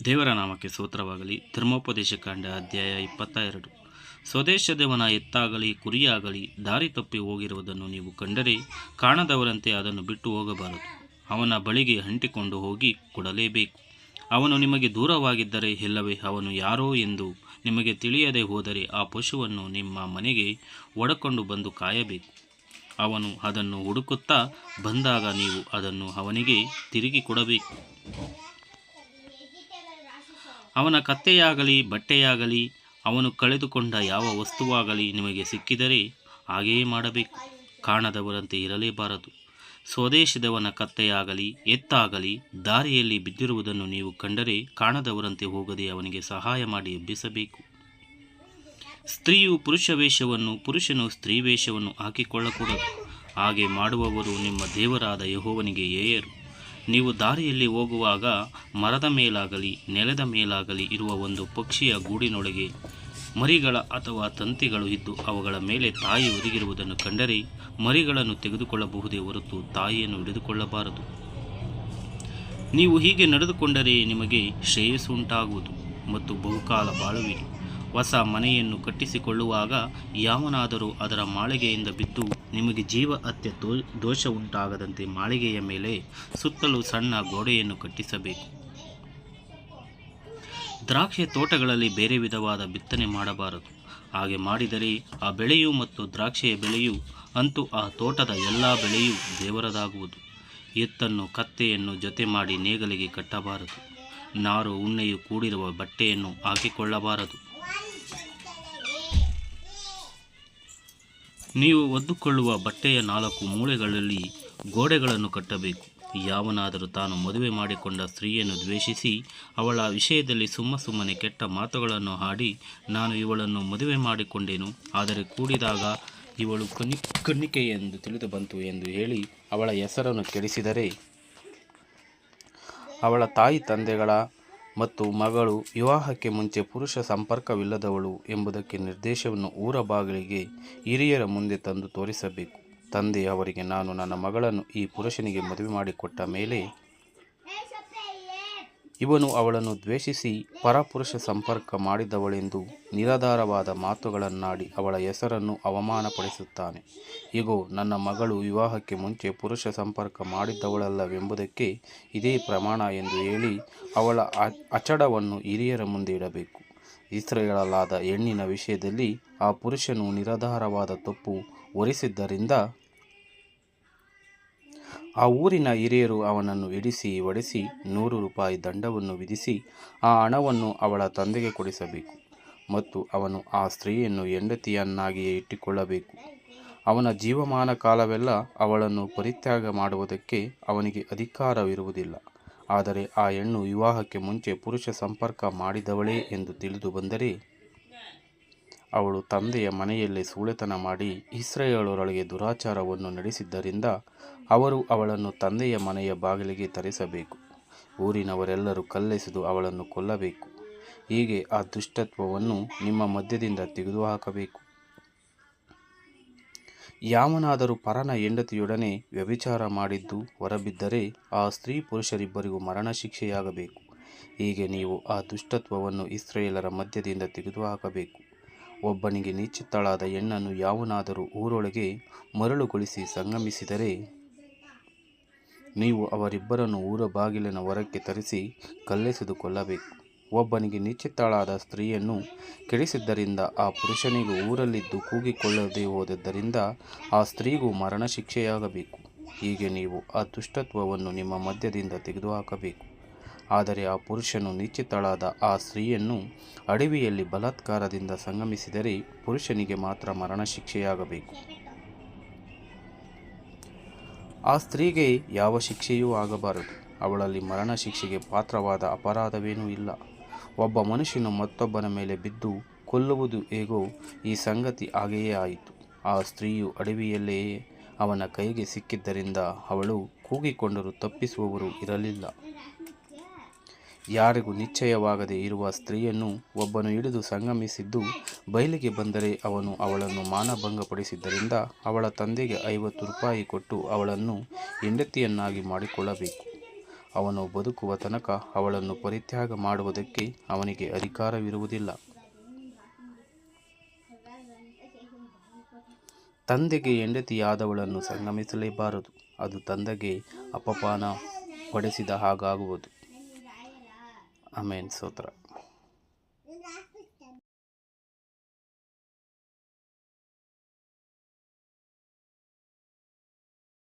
ದೇವರ ನಾಮಕ್ಕೆ ಸೂತ್ರವಾಗಲಿ ಧರ್ಮೋಪದೇಶ ಕಾಂಡ ಅಧ್ಯಾಯ ಇಪ್ಪತ್ತ ಎರಡು ಸ್ವದೇಶದೇವನ ಎತ್ತಾಗಲಿ, ಕುರಿಯಾಗಲಿ, ದಾರಿ ತಪ್ಪಿ ಹೋಗಿರುವುದನ್ನು ನೀವು ಕಂಡರೆ ಕಾಣದವರಂತೆ ಅದನ್ನು ಬಿಟ್ಟು ಹೋಗಬಾರದು. ಅವನ ಬಳಿಗೆ ಅಂಟಿಕೊಂಡು ಹೋಗಿ ಕೊಡಲೇಬೇಕು. ಅವನು ನಿಮಗೆ ದೂರವಾಗಿದ್ದರೆ ಇಲ್ಲವೇ ಅವನು ಯಾರೋ ಎಂದು ನಿಮಗೆ ತಿಳಿಯದೆ ಹೋದರೆ ಆ ಪಶುವನ್ನು ನಿಮ್ಮ ಮನೆಗೆ ಒಡಕೊಂಡು ಬಂದು ಕಾಯಬೇಕು. ಅವನು ಅದನ್ನು ಹುಡುಕುತ್ತಾ ಬಂದಾಗ ನೀವು ಅದನ್ನು ಅವನಿಗೆ ತಿರುಗಿ ಕೊಡಬೇಕು. ಅವನ ಕತ್ತೆಯಾಗಲಿ, ಬಟ್ಟೆಯಾಗಲಿ, ಅವನು ಕಳೆದುಕೊಂಡ ಯಾವ ವಸ್ತುವಾಗಲಿ ನಿಮಗೆ ಸಿಕ್ಕಿದರೆ ಹಾಗೆಯೇ ಮಾಡಬೇಕು. ಕಾಣದವರಂತೆ ಇರಲೇಬಾರದು. ಸ್ವದೇಶದವನ ಕತ್ತೆಯಾಗಲಿ, ಎತ್ತಾಗಲಿ, ದಾರಿಯಲ್ಲಿ ಬಿದ್ದಿರುವುದನ್ನು ನೀವು ಕಂಡರೆ ಕಾಣದವರಂತೆ ಹೋಗದೆ ಅವನಿಗೆ ಸಹಾಯ ಮಾಡಿ ಎಬ್ಬಿಸಬೇಕು. ಸ್ತ್ರೀಯು ಪುರುಷ ವೇಷವನ್ನು, ಪುರುಷನು ಸ್ತ್ರೀ ವೇಷವನ್ನು ಹಾಕಿಕೊಳ್ಳಕೂಡದು. ಹಾಗೆ ಮಾಡುವವರು ನಿಮ್ಮ ದೇವರಾದ ಯಹೋವನಿಗೆ ಏಯರು. ನೀವು ದಾರಿಯಲ್ಲಿ ಹೋಗುವಾಗ ಮರದ ಮೇಲಾಗಲಿ, ನೆಲದ ಮೇಲಾಗಲಿ ಇರುವ ಒಂದು ಪಕ್ಷಿಯ ಗೂಡಿನೊಳಗೆ ಮರಿಗಳ ಅಥವಾ ತಂತಿಗಳು ಇದ್ದು ಅವುಗಳ ಮೇಲೆ ತಾಯಿ ಒದಗಿರುವುದನ್ನು ಕಂಡರೆ ಮರಿಗಳನ್ನು ತೆಗೆದುಕೊಳ್ಳಬಹುದೇ ಹೊರತು ತಾಯಿಯನ್ನು ಹಿಡಿದುಕೊಳ್ಳಬಾರದು. ನೀವು ಹೀಗೆ ನಡೆದುಕೊಂಡರೆ ನಿಮಗೆ ಶ್ರೇಯಸ್ಸುಂಟಾಗುವುದು ಮತ್ತು ಬಹುಕಾಲ ಬಾಳುವಿರಿ. ಹೊಸ ಮನೆಯನ್ನು ಕಟ್ಟಿಸಿಕೊಳ್ಳುವಾಗ ಯಾವನಾದರೂ ಅದರ ಮಾಳಿಗೆಯಿಂದ ಬಿದ್ದು ನಿಮಗೆ ಜೀವ ಹತ್ಯೆ ದೋ ದೋಷ ಉಂಟಾಗದಂತೆ ಮಾಳಿಗೆಯ ಮೇಲೆ ಸುತ್ತಲೂ ಸಣ್ಣ ಗೋಡೆಯನ್ನು ಕಟ್ಟಿಸಬೇಕು. ದ್ರಾಕ್ಷಿ ತೋಟಗಳಲ್ಲಿ ಬೇರೆ ವಿಧವಾದ ಬಿತ್ತನೆ ಮಾಡಬಾರದು. ಹಾಗೆ ಮಾಡಿದರೆ ಆ ಬೆಳೆಯು ಮತ್ತು ದ್ರಾಕ್ಷಿಯ ಬೆಳೆಯು ಅಂತೂ ಆ ತೋಟದ ಎಲ್ಲ ಬೆಳೆಯೂ ದೇವರದಾಗುವುದು. ಎತ್ತನ್ನು ಕತ್ತೆಯನ್ನು ಜೊತೆ ಮಾಡಿ ನೇಗಲಿಗೆ ಕಟ್ಟಬಾರದು. ನಾರು, ಉಣ್ಣೆಯು ಕೂಡಿರುವ ಬಟ್ಟೆಯನ್ನು ಹಾಕಿಕೊಳ್ಳಬಾರದು. ನೀವು ಒದ್ದುಕೊಳ್ಳುವ ಬಟ್ಟೆಯ ನಾಲ್ಕು ಮೂಳೆಗಳಲ್ಲಿ ಗೋಡೆಗಳನ್ನು ಕಟ್ಟಬೇಕು. ಯಾವನಾದರೂ ತಾನು ಮದುವೆ ಮಾಡಿಕೊಂಡ ಸ್ತ್ರೀಯನ್ನು ದ್ವೇಷಿಸಿ ಅವಳ ವಿಷಯದಲ್ಲಿ ಸುಮ್ಮ ಸುಮ್ಮನೆ ಕೆಟ್ಟ ಮಾತುಗಳನ್ನು ಹಾಡಿ, ನಾನು ಇವಳನ್ನು ಮದುವೆ ಮಾಡಿಕೊಂಡೆನು, ಆದರೆ ಕೂಡಿದಾಗ ಇವಳು ಕನ್ನಿ ಕನ್ನಿಕೆ ಎಂದು ತಿಳಿದು ಬಂತು ಎಂದು ಹೇಳಿ ಅವಳ ಹೆಸರನ್ನು ಕೆಡಿಸಿದರೆ, ಅವಳ ತಾಯಿ ತಂದೆಗಳ ಮತ್ತು ಮಗಳು ವಿವಾಹಕ್ಕೆ ಮುಂಚೆ ಪುರುಷ ಸಂಪರ್ಕವಿಲ್ಲದವಳು ಎಂಬುದಕ್ಕೆ ನಿರ್ದೇಶವನ್ನು ಊರ ಬಾಗಿಲಿಗೆ ಹಿರಿಯರ ಮುಂದೆ ತಂದು ತೋರಿಸಬೇಕು. ತಂದೆ ಅವರಿಗೆ ನಾನು ನನ್ನ ಮಗಳನ್ನು ಈ ಪುರುಷನಿಗೆ ಮದುವೆ ಮಾಡಿಕೊಟ್ಟ ಮೇಲೆ ಇವನು ಅವಳನ್ನು ದ್ವೇಷಿಸಿ ಪರಪುರುಷ ಸಂಪರ್ಕ ಮಾಡಿದವಳೆಂದು ನಿರಾಧಾರವಾದ ಮಾತುಗಳನ್ನಾಡಿ ಅವಳ ಹೆಸರನ್ನು ಅವಮಾನಪಡಿಸುತ್ತಾನೆ. ಇಗೋ, ನನ್ನ ಮಗಳು ವಿವಾಹಕ್ಕೆ ಮುಂಚೆ ಪುರುಷ ಸಂಪರ್ಕ ಮಾಡಿದ್ದವಳಲ್ಲವೆಂಬುದಕ್ಕೆ ಇದೇ ಪ್ರಮಾಣ ಎಂದು ಹೇಳಿ ಅವಳ ಅಚಡವನ್ನು ಹಿರಿಯರ ಮುಂದೆ ಇಡಬೇಕು. ಇಸ್ರೇಳಲಾದ ಹೆಣ್ಣಿನ ವಿಷಯದಲ್ಲಿ ಆ ಪುರುಷನು ನಿರಾಧಾರವಾದ ತಪ್ಪು ಹೊರಿಸಿದ್ದರಿಂದ ಆ ಊರಿನ ಹಿರಿಯರು ಅವನನ್ನು ಇಡಿಸಿ, ಒಡೆಸಿ, ನೂರು ರೂಪಾಯಿ ದಂಡವನ್ನು ವಿಧಿಸಿ ಆ ಹಣವನ್ನು ಅವಳ ತಂದೆಗೆ ಕೊಡಿಸಬೇಕು ಮತ್ತು ಅವನು ಆ ಸ್ತ್ರೀಯನ್ನು ಹೆಂಡತಿಯನ್ನಾಗಿಯೇ ಇಟ್ಟುಕೊಳ್ಳಬೇಕು. ಅವನ ಜೀವಮಾನ ಕಾಲವೆಲ್ಲ ಅವಳನ್ನು ಪರಿತ್ಯಾಗ ಮಾಡುವುದಕ್ಕೆ ಅವನಿಗೆ ಅಧಿಕಾರವಿರುವುದಿಲ್ಲ. ಆದರೆ ಆ ಹೆಣ್ಣು ವಿವಾಹಕ್ಕೆ ಮುಂಚೆ ಪುರುಷ ಸಂಪರ್ಕ ಮಾಡಿದವಳೇ ಎಂದು ತಿಳಿದು ಬಂದರೆ ಅವಳು ತಂದೆಯ ಮನೆಯಲ್ಲಿ ಸೂಳೆತನ ಮಾಡಿ ಇಸ್ರೇಲರೊಳಗೆ ದುರಾಚಾರವನ್ನು ನಡೆಸಿದ್ದರಿಂದ ಅವರು ಅವಳನ್ನು ತಂದೆಯ ಮನೆಯ ಬಾಗಿಲಿಗೆ ತರಿಸಬೇಕು. ಊರಿನವರೆಲ್ಲರೂ ಕಲ್ಲೆಸೆದು ಅವಳನ್ನು ಕೊಲ್ಲಬೇಕು. ಹೀಗೆ ಆ ದುಷ್ಟತ್ವವನ್ನು ನಿಮ್ಮ ಮಧ್ಯದಿಂದ ತೆಗೆದುಹಾಕಬೇಕು. ಯಾವನಾದರೂ ಪರನ ಹೆಂಡತಿಯೊಡನೆ ವ್ಯಭಿಚಾರ ಮಾಡಿದ್ದು ಹೊರಬಿದ್ದರೆ ಆ ಸ್ತ್ರೀ ಪುರುಷರಿಬ್ಬರಿಗೂ ಮರಣ ಶಿಕ್ಷೆಯಾಗಬೇಕು ಹೀಗೆ ನೀವು ಆ ದುಷ್ಟತ್ವವನ್ನು ಇಸ್ರೇಲರ ಮಧ್ಯದಿಂದ ತೆಗೆದುಹಾಕಬೇಕು. ಒಬ್ಬನಿಗೆ ನಿಶ್ಚಿತಳಾದ ಹೆಣ್ಣನ್ನು ಯಾವನಾದರೂ ಊರೊಳಗೆ ಮರಳುಗೊಳಿಸಿ ಸಂಗಮಿಸಿದರೆ ನೀವು ಅವರಿಬ್ಬರನ್ನು ಊರ ಬಾಗಿಲಿನ ಹೊರಕ್ಕೆ ತರಿಸಿ ಕಲ್ಲೆಸೆದುಕೊಳ್ಳಬೇಕು. ಒಬ್ಬನಿಗೆ ನಿಶ್ಚಿತಳಾದ ಸ್ತ್ರೀಯನ್ನು ಕೆಡಿಸಿದ್ದರಿಂದ ಆ ಪುರುಷನಿಗೂ ಊರಲ್ಲಿದ್ದು ಕೂಗಿಕೊಳ್ಳದೆ ಹೋದದ್ದರಿಂದ ಆ ಸ್ತ್ರೀಗೂ ಮರಣ ಶಿಕ್ಷೆಯಾಗಬೇಕು ಹೀಗೆ ನೀವು ಆ ದುಷ್ಟತ್ವವನ್ನು ನಿಮ್ಮ ಮಧ್ಯದಿಂದ ತೆಗೆದುಹಾಕಬೇಕು. ಆದರೆ ಆ ಪುರುಷನು ನಿಶ್ಚಿತಳಾದ ಆ ಸ್ತ್ರೀಯನ್ನು ಅಡವಿಯಲ್ಲಿ ಬಲಾತ್ಕಾರದಿಂದ ಸಂಗಮಿಸಿದರೆ ಪುರುಷನಿಗೆ ಮಾತ್ರ ಮರಣ ಶಿಕ್ಷೆಯಾಗಬೇಕು ಆ ಸ್ತ್ರೀಗೆ ಯಾವ ಶಿಕ್ಷೆಯೂ ಆಗಬಾರದು. ಅವಳಲ್ಲಿ ಮರಣ ಶಿಕ್ಷೆಗೆ ಪಾತ್ರವಾದ ಅಪರಾಧವೇನೂ ಇಲ್ಲ. ಒಬ್ಬ ಮನುಷ್ಯನು ಮತ್ತೊಬ್ಬನ ಮೇಲೆ ಬಿದ್ದು ಕೊಲ್ಲುವುದು ಹೇಗೋ ಈ ಸಂಗತಿ ಹಾಗೆಯೇ ಆಯಿತು. ಆ ಸ್ತ್ರೀಯು ಅಡವಿಯಲ್ಲೇ ಅವನ ಕೈಗೆ ಸಿಕ್ಕಿದ್ದರಿಂದ ಅವಳು ಕೂಗಿಕೊಂಡರೂ ತಪ್ಪಿಸುವವರು ಇರಲಿಲ್ಲ. ಯಾರಿಗೂ ನಿಶ್ಚಯವಾಗದೆ ಇರುವ ಸ್ತ್ರೀಯನ್ನು ಒಬ್ಬನು ಹಿಡಿದು ಸಂಗಮಿಸಿದ್ದು ಬಯಲಿಗೆ ಬಂದರೆ ಅವನು ಅವಳನ್ನು ಮಾನಭಂಗಪಡಿಸಿದ್ದರಿಂದ ಅವಳ ತಂದೆಗೆ ಐವತ್ತು ರೂಪಾಯಿ ಕೊಟ್ಟು ಅವಳನ್ನು ಹೆಂಡತಿಯನ್ನಾಗಿ ಮಾಡಿಕೊಳ್ಳಬೇಕು. ಅವನು ಬದುಕುವ ತನಕ ಅವಳನ್ನು ಪರಿತ್ಯಾಗ ಮಾಡುವುದಕ್ಕೆ ಅವನಿಗೆ ಅಧಿಕಾರವಿರುವುದಿಲ್ಲ. ತಂದೆಗೆ ಹೆಂಡತಿಯಾದವಳನ್ನು ಸಂಗಮಿಸಲೇಬಾರದು. ಅದು ತಂದೆಗೆ ಅಪಪಾನ ಪಡಿಸಿದ ಹಾಗಾಗುವುದು. அமேன் சூத்ரா